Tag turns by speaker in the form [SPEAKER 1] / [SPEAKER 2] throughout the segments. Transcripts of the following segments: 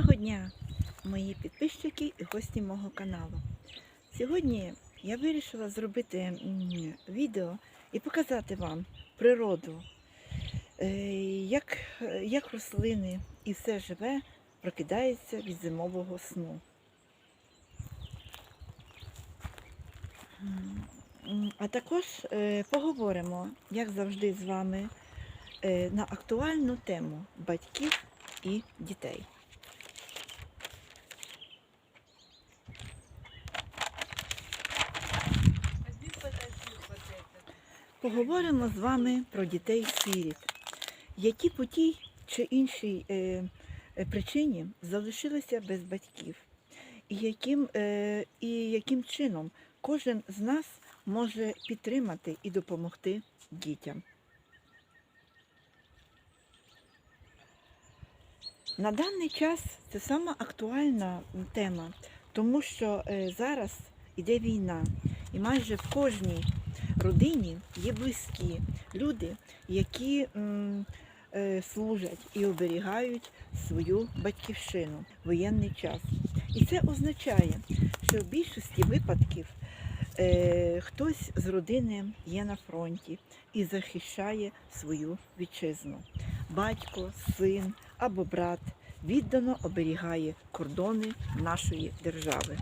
[SPEAKER 1] Доброго дня, мої підписчики і гості мого каналу. Сьогодні я вирішила зробити відео і показати вам природу, е, як, як рослини і все живе прокидається від зимового сну. А також е, поговоримо, як завжди, з вами е, на актуальну тему батьків і дітей. Поговоримо з вами про дітей-сиріт, які по тій чи іншій е, е, причині залишилися без батьків, і яким, е, і яким чином кожен з нас може підтримати і допомогти дітям. На даний час це сама актуальна тема, тому що е, зараз іде війна, і майже в кожній родині є близькі люди, які е, служать і оберігають свою батьківщину в воєнний час. І це означає, що в більшості випадків е, хтось з родини є на фронті і захищає свою вітчизну. Батько, син або брат віддано оберігає кордони нашої держави.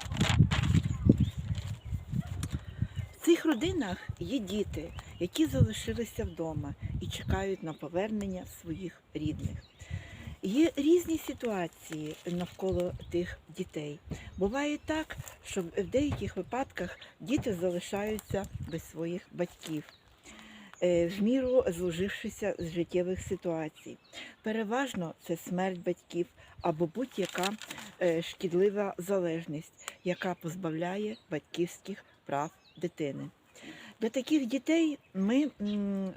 [SPEAKER 1] Цих родинах є діти, які залишилися вдома і чекають на повернення своїх рідних. Є різні ситуації навколо тих дітей. Буває так, що в деяких випадках діти залишаються без своїх батьків, е, в міру зложившися з життєвих ситуацій. Переважно це смерть батьків або будь-яка е, шкідлива залежність, яка позбавляє батьківських прав дитини. Для таких дітей ми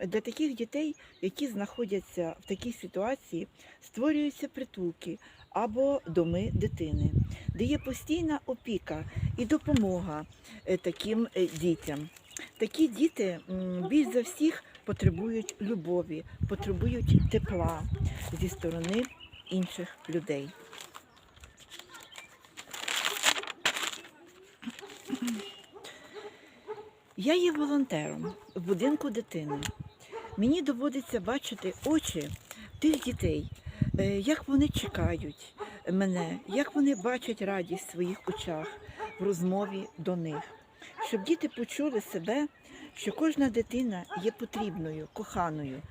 [SPEAKER 1] для таких дітей, які знаходяться в такій ситуації, створюються притулки або доми дитини, де є постійна опіка і допомога е, таким е, дітям. Такі діти більш за всіх потребують любові, потребують тепла зі сторони інших людей. Я є волонтером в будинку дитини. Мені доводиться бачити очі тих дітей, е, як вони чекають мене, як вони бачать радість в своїх очах в розмові до них, щоб діти почули себе, що кожна дитина є потрібною, коханою.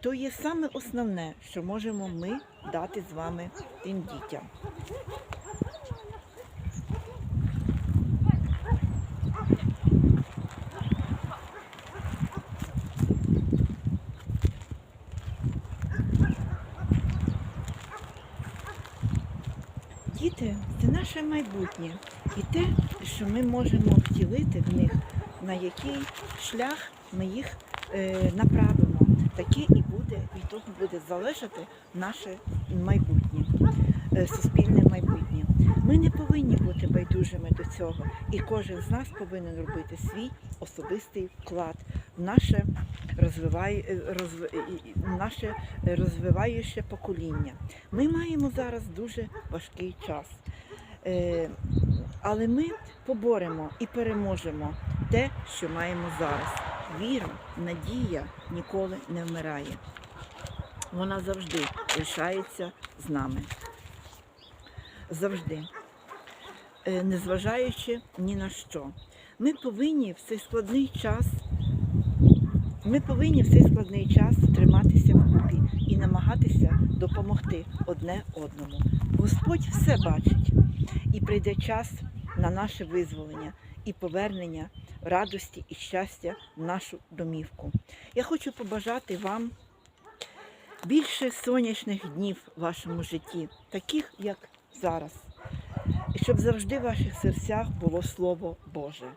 [SPEAKER 1] То є саме основне, що можемо ми дати з вами тим дітям. Діти це наше майбутнє і те, що ми можемо втілити в них, на який шлях ми їх е, направимо. Таке і буде, і того буде залежати наше майбутнє, суспільне майбутнє. Ми не повинні бути байдужими до цього, і кожен з нас повинен робити свій особистий вклад в наше розвиває, е, розв... наше е, розвиваюче покоління. Ми маємо зараз дуже важкий час. Е, Але ми поборемо і переможемо те, що маємо зараз. Віра, надія ніколи не вмирає. Вона завжди лишається з нами. Завжди. Е, Незважаючи ні на що. Ми повинні в цей складний час ми повинні в цей складний час триматися вкупі і намагатися допомогти одне одному. Господь все бачить, і прийде час на наше визволення і повернення радості і щастя в нашу домівку. Я хочу побажати вам більше сонячних днів в вашому житті, таких як зараз, щоб завжди в ваших серцях було Слово Боже.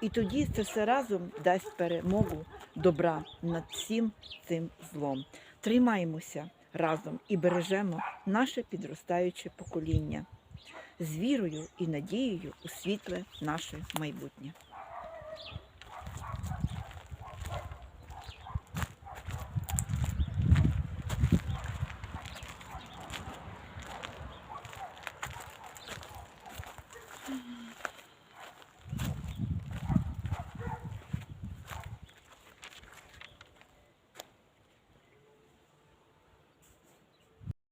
[SPEAKER 1] І тоді це все разом дасть перемогу добра над всім цим злом. Тримаємося разом і бережемо наше підростаюче покоління з вірою і надією у світле наше майбутнє.